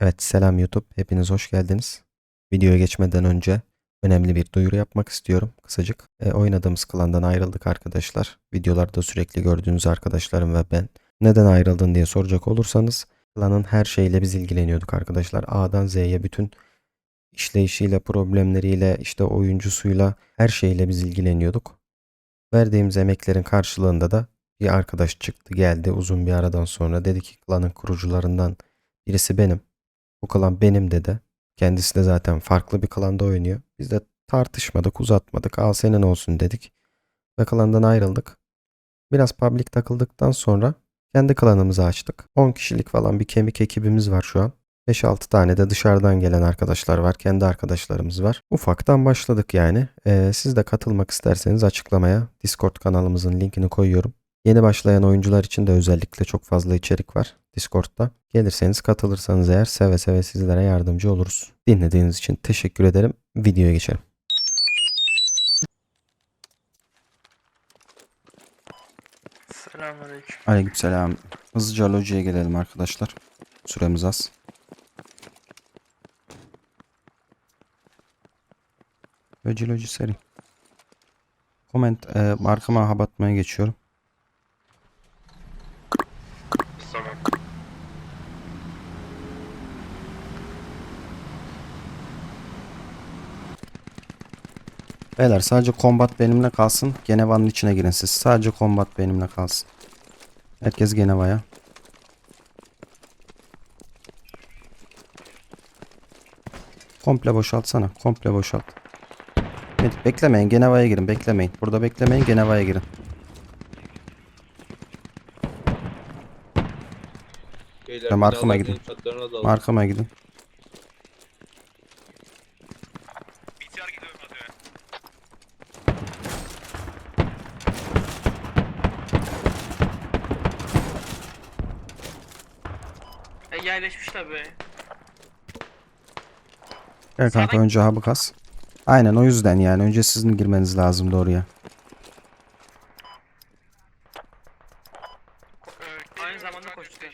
Evet selam YouTube. Hepiniz hoş geldiniz. Videoya geçmeden önce önemli bir duyuru yapmak istiyorum kısacık. E, oynadığımız klandan ayrıldık arkadaşlar. Videolarda sürekli gördüğünüz arkadaşlarım ve ben. Neden ayrıldın diye soracak olursanız klanın her şeyle biz ilgileniyorduk arkadaşlar. A'dan Z'ye bütün işleyişiyle, problemleriyle, işte oyuncusuyla her şeyle biz ilgileniyorduk. Verdiğimiz emeklerin karşılığında da bir arkadaş çıktı geldi uzun bir aradan sonra dedi ki klanın kurucularından birisi benim. Bu klan benim dedi. Kendisi de zaten farklı bir klanda oynuyor. Biz de tartışmadık, uzatmadık. Al senin olsun dedik. Ve klandan ayrıldık. Biraz public takıldıktan sonra kendi klanımızı açtık. 10 kişilik falan bir kemik ekibimiz var şu an. 5-6 tane de dışarıdan gelen arkadaşlar var. Kendi arkadaşlarımız var. Ufaktan başladık yani. Ee, siz de katılmak isterseniz açıklamaya Discord kanalımızın linkini koyuyorum. Yeni başlayan oyuncular için de özellikle çok fazla içerik var Discord'da. Gelirseniz katılırsanız eğer seve seve sizlere yardımcı oluruz. Dinlediğiniz için teşekkür ederim. Videoya geçelim. Selamünaleyküm. Aleykümselam. Hızlıca lojiye gelelim arkadaşlar. Süremiz az. Loji loji seri. Comment e, markama hap atmaya geçiyorum. Tamam. Beyler sadece combat benimle kalsın. Geneva'nın içine girin siz. Sadece combat benimle kalsın. Herkes Geneva'ya. Komple boşaltsana. Komple boşalt. Evet, beklemeyin. Geneva'ya girin. Beklemeyin. Burada beklemeyin. Geneva'ya girin. Beyler, markama binalar gidin. Markama gidin. E, yerleşmiş tabi. Gel kanka Sağdan- önce hub'ı kas. Aynen o yüzden yani. Önce sizin girmeniz lazım oraya. Aynı zamanda koşturuyor.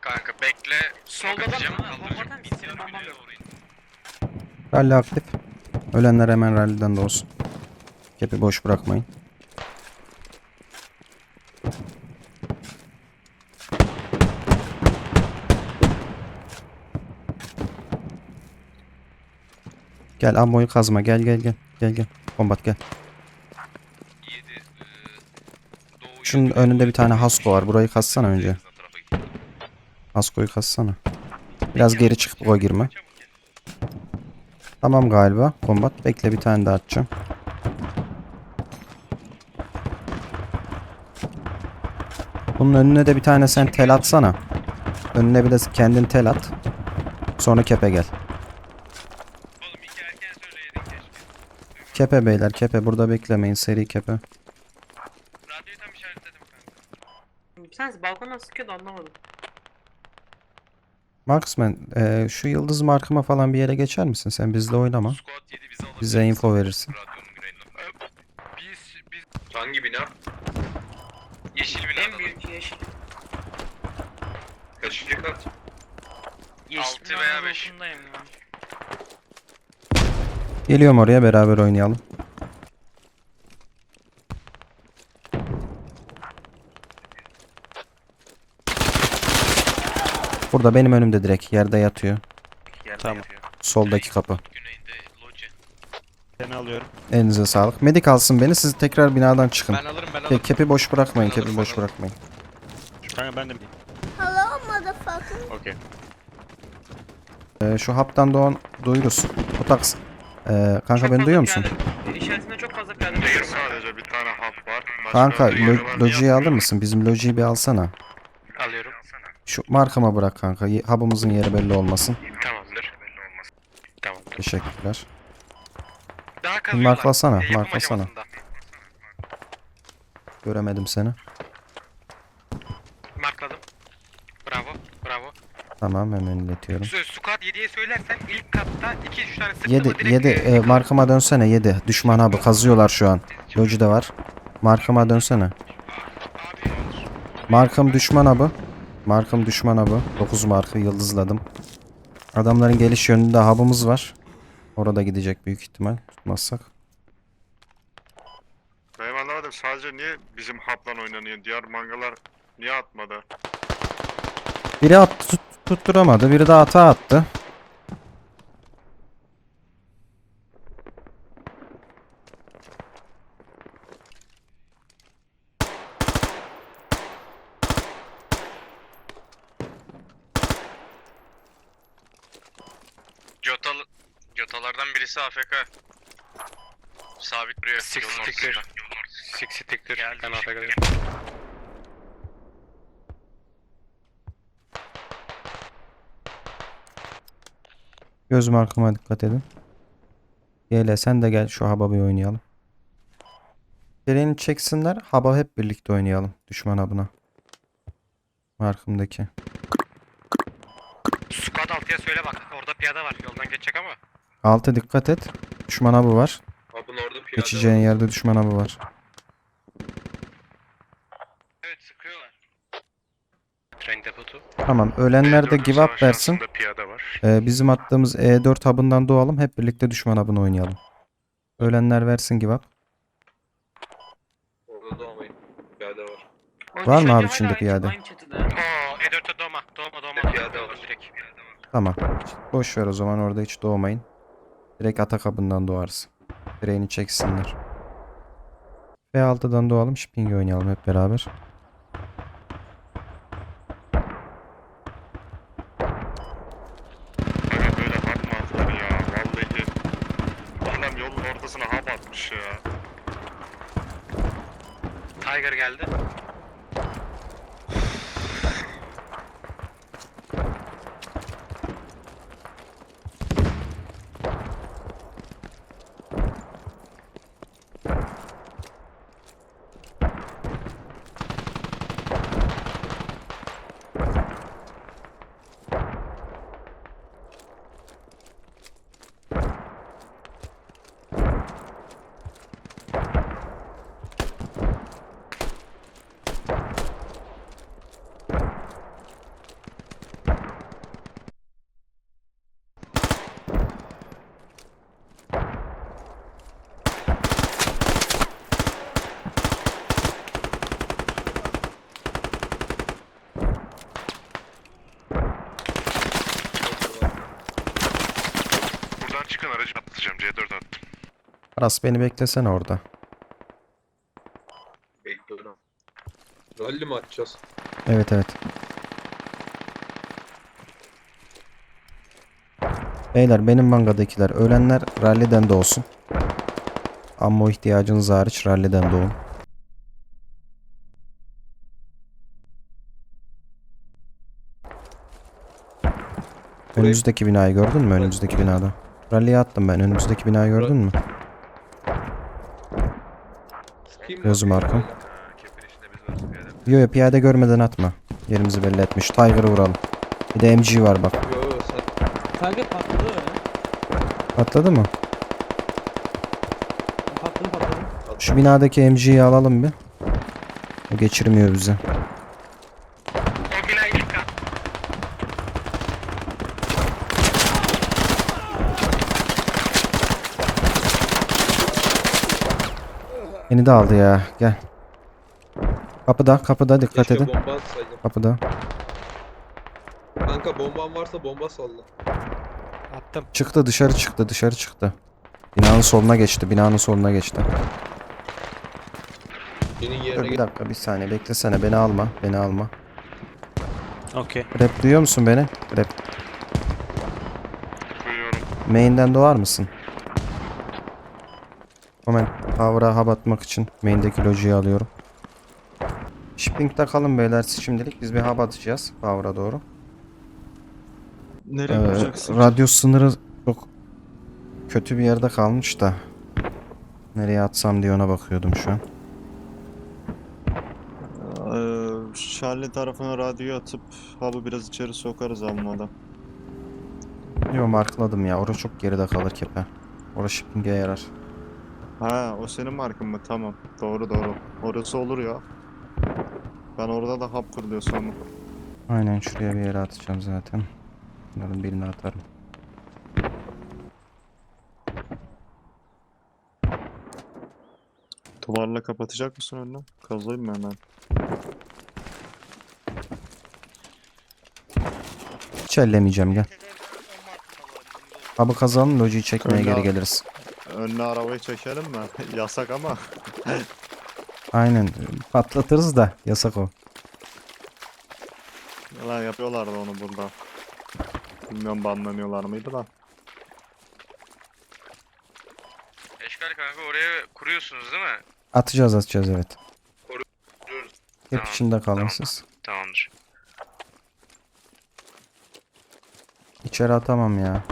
Kanka bekle. Solda da Bakacağım, mı? kaldıracağım. Bombadan bir senin bombam yok. Rally aktif. Ölenler hemen rally'den de olsun. Kepi boş bırakmayın. Gel ammoyu kazma gel gel gel. Gel gel. Kombat gel. Şunun önünde bir tane Hasko var. Burayı kassana önce. Hasko'yu kassana. Biraz geri çık bu girme. Tamam galiba. Kombat. Bekle bir tane daha atacağım. Bunun önüne de bir tane sen tel atsana. Önüne bir de kendin tel at. Sonra kepe gel. Kepe beyler kepe burada beklemeyin seri kepe. Radyoyu tam işaretledim kanka. Bir tanesi sıkıyordu anlamadım. Marksman e, şu yıldız markıma falan bir yere geçer misin sen bizle oynama. bize, bize info verirsin. Biz, biz... Hangi bina? Yeşil bina. En büyük yeşil. Kaçıncı kat? Yeşil 6 veya 5. Geliyorum oraya beraber oynayalım. Burada benim önümde direkt yerde yatıyor. Tamam. Soldaki kapı. Seni alıyorum. Elinize sağlık. Medik alsın beni. Siz tekrar binadan çıkın. Ben alırım ben Ke- alırım. Kepi boş bırakmayın. Alırım, Kepi boş alırım. bırakmayın. Kanka ben de Hello, motherfucker. Okey. Ee, şu haptan doğan duyuruz. Otaks. Ee, kanka beni duyuyor musun? İçerisinde çok fazla piyade var. sadece bir tane hap var. Kanka lo- lojiyi alır mısın? Bizim lojiyi bir alsana. Alıyorum. Şu markama bırak kanka. Ye- Hub'ımızın yeri belli olmasın. Tamamdır. Tamamdır. Teşekkürler. Daha kazıyorlar. Marklasana, E, yapım marklasana. aşamasında. Göremedim seni. Tamam hemen iletiyorum. Su- Squad 7'ye söylersen ilk katta 2-3 tane sıktı 7 mı direkt 7 e, markama dönsene 7. Düşman abi kazıyorlar şu an. Loji de var. Markama dönsene. Abi Markam düşman abi. Markım düşmana bu. 9 markı yıldızladım. Adamların geliş yönünde hub'ımız var. Orada gidecek büyük ihtimal. Tutmazsak. Benim anlamadım sadece niye bizim hapla oynanıyor? Diğer mangalar niye atmadı? Biri attı tut- tutturamadı. Biri de hata attı. Jotal Jotalardan birisi AFK. Sabit duruyor. Six sticker. Six sticker. Ben AFK Göz markıma dikkat edin. Gel sen de gel şu hub'a bir oynayalım. Geleni çeksinler. Hub'a hep birlikte oynayalım. Düşman hub'ına. Markımdaki. Squad altıya söyle bak. Orada piyade var. Yoldan geçecek ama. Altı dikkat et. Düşman hub'ı var. Abun orada piyade Geçeceğin yerde düşman hub'ı var. Evet sıkıyorlar. Tren depotu. Tamam. Ölenler de give up versin. piyade var. Ee, bizim attığımız E4 hub'ından doğalım. Hep birlikte düşman hub'ını oynayalım. Ölenler versin give up. Orada doğmayın. Piyade var. Mı abi aynı- piyade? Aynı çatıda. Oo E4'te doğma. Doğma doğma. Piyade doğma. var. Direkt. Tamam. Boş ver o zaman orada hiç doğmayın. Direkt atak hub'ından doğarız. Direğini çeksinler. V6'dan doğalım. Shipping oynayalım hep beraber. Hani böyle hap mı atılır ya? Vallahi. Adam yolun ortasına hap atmış ya. Tiger geldi. Buradan çıkan aracı atlayacağım. C4 attım. Aras beni beklesene orada. Bekliyorum. Rally mi atacağız? Evet evet. Beyler benim mangadakiler ölenler ralliden doğsun. Ammo ihtiyacınız hariç ralliden doğun. Önümüzdeki binayı gördün mü? Önümüzdeki binada. Rally'ye attım ben. Önümüzdeki binayı gördün mü? Gözüm piyade. Yo yo piyade görmeden atma. Yerimizi belli etmiş. Tiger'ı vuralım. Bir de MG var bak. Yo. Kanka patladı öyle. Atladı mı? Patladı patladı. Şu binadaki MG'yi alalım bir. O geçirmiyor bizi. O bina ilk kat. Beni de aldı ya. Gel. Kapıda, kapıda dikkat Keşke edin. bomba atsaydım. Kapıda. Kanka bomban varsa bomba salla. Attım. Çıktı dışarı çıktı dışarı çıktı. Binanın soluna geçti. Binanın soluna geçti. Senin Dur yerine bir git. dakika bir saniye beklesene. Beni alma. Beni alma. Okey. Rap duyuyor musun beni? Rap. Duyuyorum. Main'den doğar mısın? Hemen power'a hub atmak için main'deki lojiyi alıyorum. Shipping'de kalın beyler siz şimdilik. Biz bir hub atacağız power'a doğru. Nereye Ee, vuracaksın? radyo sınırı çok kötü bir yerde kalmış da. Nereye atsam diye ona bakıyordum şu an. Ee, Charlie tarafına radyo atıp hub'ı biraz içeri sokarız almadan. Yo markladım ya. Orası çok geride kalır kepe. Orası shipping'e yarar. Ha o senin markın mı? Tamam. Doğru doğru. Orası olur ya. Ben orada da hub kuruluyor sonra. Aynen şuraya bir yere atacağım zaten. Bunların birini atarım. Duvarla kapatacak mısın önünü? Kazayım mı hemen? Hiç ellemeyeceğim gel. Abi kazanın lojiyi çekmeye Öyle geri abi. geliriz. Önüne arabayı çekelim mi? Yasak ama. Aynen patlatırız da yasak o. Lan yapıyorlardı onu burada. Bilmiyorum banlanıyorlar mıydı da. Eşkal kanka oraya kuruyorsunuz değil mi? Atacağız atacağız evet. Kuruyoruz. Hep Tamam, içinde kalın tamam. siz. Tamamdır. İçeri atamam ya.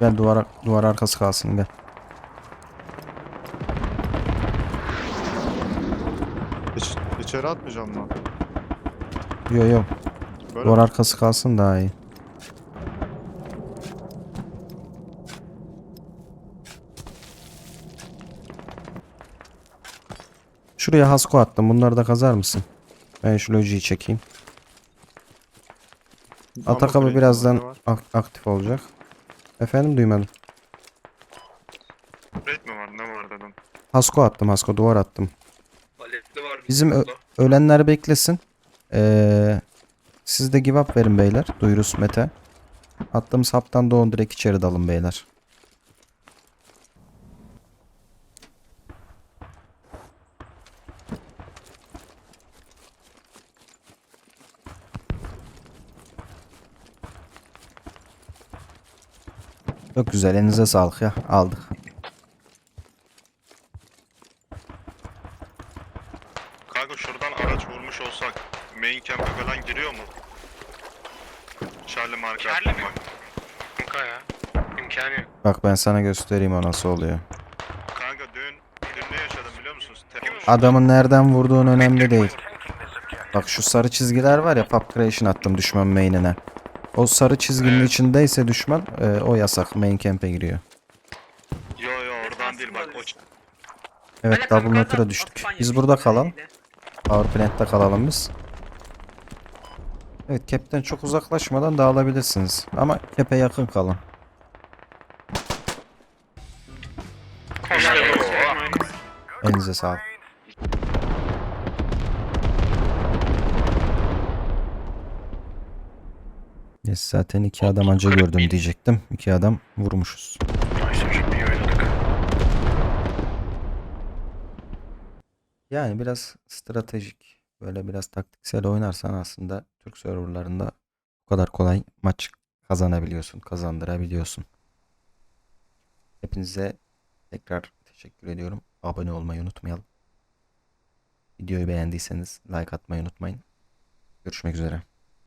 Gel duvar, duvar arkası kalsın gel. İçeri atmayacağım mı? Yo yo Böyle duvar mi? arkası kalsın daha iyi. Şuraya hasko attım. Bunları da kazar mısın? Ben şu lojiyi çekeyim. Ama Atak abi kredi birazdan ak- aktif olacak. Efendim duymadım. Red mi var ne var dedim. Hasko attım hasko duvar attım. Bizim ölenler beklesin. Ee, siz de give up verin beyler. Duyuruz Mete. Attığımız haptan doğun direkt içeri dalın beyler. Çok güzel elinize sağlık ya aldık. Kanka şuradan araç vurmuş olsak main camp'e falan giriyor mu? Charlie marka. Charlie mi? Kanka ya. İmkanı yok. Bak ben sana göstereyim o nasıl oluyor. Kanka dün, dün ne yaşadım biliyor musunuz? Telefon Adamın nereden vurduğun önemli değil. Bak şu sarı çizgiler var ya pop creation attım düşman main'ine. O sarı çizginin Evet. içindeyse düşman e, o yasak main camp'e giriyor. Yo yo oradan değil bak o Evet double zaten düştük. Biz burada kalalım. Power plant'te kalalım biz. Evet cap'ten çok uzaklaşmadan dağılabilirsiniz. Ama cap'e yakın kalın. İşte bu. Elinize. Yes, zaten iki adam anca gördüm diyecektim. İki adam vurmuşuz. Yani biraz stratejik, böyle biraz taktiksel oynarsan aslında Türk serverlarında bu kadar kolay maç kazanabiliyorsun, kazandırabiliyorsun. Hepinize tekrar teşekkür ediyorum. Abone olmayı unutmayalım. Videoyu beğendiyseniz like atmayı unutmayın. Görüşmek üzere.